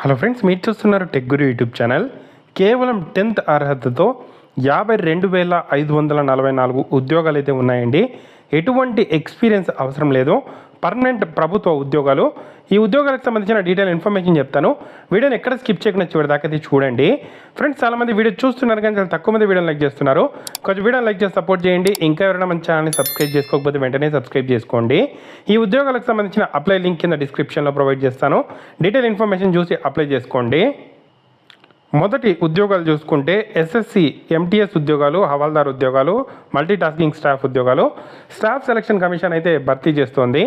Hello friends మీరు చూస్తున్నారు tech గురు YouTube channel కేవలం టెన్త్ అర్హతతో యాభై రెండు వేల ఐదు వందల నలభై నాలుగు ఉద్యోగాలు అయితే ఉన్నాయండి. ఎటువంటి ఎక్స్పీరియన్స్ అవసరం లేదు. పర్మనెంట్ ప్రభుత్వ ఉద్యోగాలు. ఈ ఉద్యోగాలకు సంబంధించిన డీటెయిల్ ఇన్ఫర్మేషన్ చెప్తాను. వీడియోని ఎక్కడ స్కిప్ చేయకుండా చివరి దాకా చూడండి. ఫ్రెండ్స్ చాలామంది వీడియో చూస్తున్నారు కానీ చాలా తక్కువ మంది వీడియోని లైక్ చేస్తున్నారు. కొంచెం వీడియోని లైక్ చేసి సపోర్ట్ చేయండి. ఇంకా ఎవరైనా మన ఛానల్ని సబ్స్క్రైబ్ చేసుకోకపోతే వెంటనే సబ్స్క్రైబ్ చేసుకోండి. ఈ ఉద్యోగాలకు సంబంధించిన అప్లై లింక్ కింద డిస్క్రిప్షన్లో ప్రొవైడ్ చేస్తాను. డీటెయిల్ ఇన్ఫర్మేషన్ చూసి అప్లై చేసుకోండి. మొదటి ఉద్యోగాలు చూసుకుంటే ఎస్ఎస్సి ఎంటీఎస్ ఉద్యోగాలు హవాల్దార్ ఉద్యోగాలు మల్టీటాస్కింగ్ స్టాఫ్ ఉద్యోగాలు. స్టాఫ్ సెలక్షన్ కమిషన్ అయితే భర్తీ చేస్తోంది.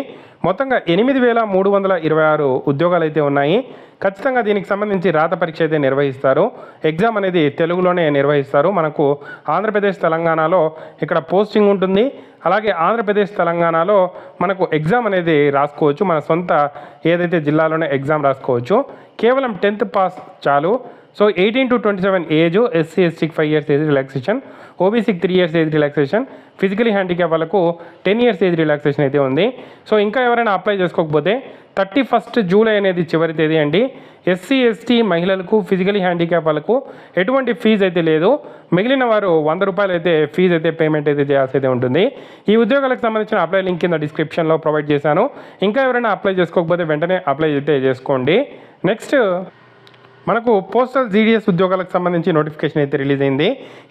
మొత్తంగా ఎనిమిది వేల మూడు వందల ఇరవై ఆరు ఉద్యోగాలు అయితే ఉన్నాయి. ఖచ్చితంగా దీనికి సంబంధించి రాత పరీక్ష అయితే నిర్వహిస్తారు. ఎగ్జామ్ అనేది తెలుగులోనే నిర్వహిస్తారు. మనకు ఆంధ్రప్రదేశ్ తెలంగాణలో ఇక్కడ పోస్టింగ్ ఉంటుంది. అలాగే ఆంధ్రప్రదేశ్ తెలంగాణలో మనకు ఎగ్జామ్ అనేది రాసుకోవచ్చు. మన సొంత ఏదైతే జిల్లాలోనే ఎగ్జామ్ రాసుకోవచ్చు. కేవలం టెన్త్ పాస్ చాలు. So eighteen to twenty seven age SC ఎస్టీకి five years age relaxation ఓబీసీకి three years age relaxation physically handicap వాళ్ళకు టెన్ ఇయర్స్ ఏజ్ రిలాక్సేషన్ అయితే ఉంది. సో ఇంకా ఎవరైనా అప్లై చేసుకోకపోతే థర్టీ ఫస్ట్ జూలై అనేది చివరి తేదీ అండి. ఎస్సీ ఎస్టీ మహిళలకు ఫిజికలీ హ్యాండిక్యాప్ వాళ్ళకు ఎటువంటి ఫీజు అయితే లేదు. మిగిలిన వారు వంద రూపాయలు అయితే ఫీజు అయితే పేమెంట్ అయితే చేయాల్సి అయితే ఉంటుంది. ఈ ఉద్యోగాలకు సంబంధించిన అప్లై లింక్ కింద డిస్క్రిప్షన్లో ప్రొవైడ్ చేశాను. ఇంకా ఎవరైనా అప్లై చేసుకోకపోతే వెంటనే అప్లై అయితే చేసుకోండి. నెక్స్ట్ మనకు పోస్టల్ జీడిఎస్ ఉద్యోగాలకు సంబంధించి నోటిఫికేషన్ అయితే రిలీజ్ అయింది.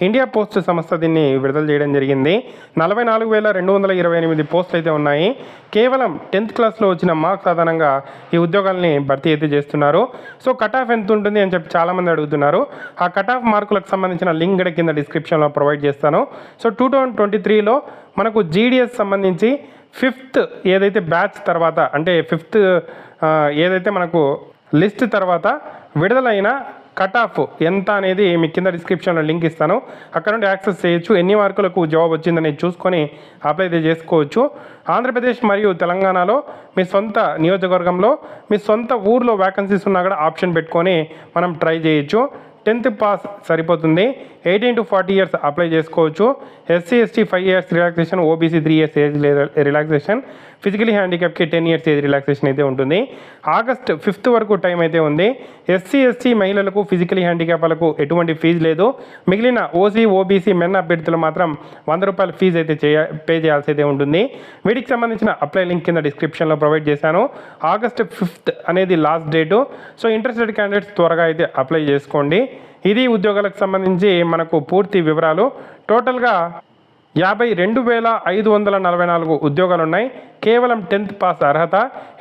ఇండియా పోస్ట్ సంస్థ దీన్ని విడుదల చేయడం జరిగింది. నలభై నాలుగు వేల రెండు వందల ఇరవై ఎనిమిది పోస్టులు అయితే ఉన్నాయి. కేవలం టెన్త్ క్లాస్లో వచ్చిన మార్క్స్ ఆధారంగా ఈ ఉద్యోగాల్ని భర్తీ అయితే చేస్తున్నారు. సో కట్ ఆఫ్ ఎంత ఉంటుంది అని చెప్పి చాలామంది అడుగుతున్నారు. ఆ కట్ ఆఫ్ మార్కులకు సంబంధించిన లింక్ కూడా కింద డిస్క్రిప్షన్లో ప్రొవైడ్ చేస్తాను. సో టూ థౌజండ్ ట్వంటీ త్రీలో మనకు జీడిఎస్ సంబంధించి ఫిఫ్త్ ఏదైతే బ్యాచ్ తర్వాత అంటే ఫిఫ్త్ ఏదైతే మనకు లిస్ట్ తర్వాత విడుదలైన కట్ ఆఫ్ ఎంత అనేది మీ కింద డిస్క్రిప్షన్లో లింక్ ఇస్తాను. అక్కడ నుండి యాక్సెస్ చేయొచ్చు. ఎన్ని మార్కులకు జాబ్ వచ్చిందని చూసుకొని అప్లై చేసుకోవచ్చు. ఆంధ్రప్రదేశ్ మరియు తెలంగాణలో మీ సొంత నియోజకవర్గంలో మీ సొంత ఊర్లో వ్యాకెన్సీస్ ఉన్నా కూడా ఆప్షన్ పెట్టుకొని మనం ట్రై చేయొచ్చు. టెన్త్ పాస్ సరిపోతుంది. Eighteen to forty years apply చేసుకోవచ్చు. SC ST five years relaxation OBC three years age relaxation. Physically హ్యాండిక్యాప్కి ten years age relaxation అయితే ఉంటుంది. ఆగస్ట్ ఫిఫ్త్ వరకు టైం అయితే ఉంది. ఎస్సీ ఎస్టీ మహిళలకు ఫిజికలీ హ్యాండిక్యాప్ వాళ్ళకు ఎటువంటి ఫీజు లేదు. మిగిలిన ఓసీ ఓబీసీ మెన్ అభ్యర్థులు మాత్రం వంద రూపాయల ఫీజు అయితే చేయ పే చేయాల్సి అయితే ఉంటుంది. వీటికి సంబంధించిన అప్లై లింక్ కింద డిస్క్రిప్షన్లో ప్రొవైడ్ చేశాను. ఆగస్ట్ ఫిఫ్త్ అనేది last date. So interested candidates త్వరగా అయితే అప్లై చేసుకోండి. ఇది ఉద్యోగాలకు సంబంధించి మనకు పూర్తి వివరాలు. టోటల్గా యాభై రెండు వేల ఐదు వందల నలభై నాలుగు ఉద్యోగాలు ఉన్నాయి కేవలం టెన్త్ పాస్ అర్హత.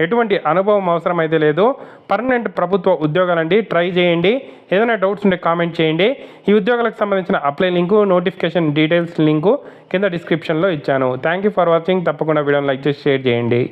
ఎటువంటి అనుభవం అవసరం అయితే లేదు. పర్మనెంట్ ప్రభుత్వ ఉద్యోగాలండి. ట్రై చేయండి. ఏదైనా డౌట్స్ ఉంటే కామెంట్ చేయండి. ఈ ఉద్యోగాలకు సంబంధించిన apply link notification details link కింద డిస్క్రిప్షన్లో ఇచ్చాను. Thank you for watching. తప్పకుండా వీడియోని లైక్ చేసి షేర్ చేయండి.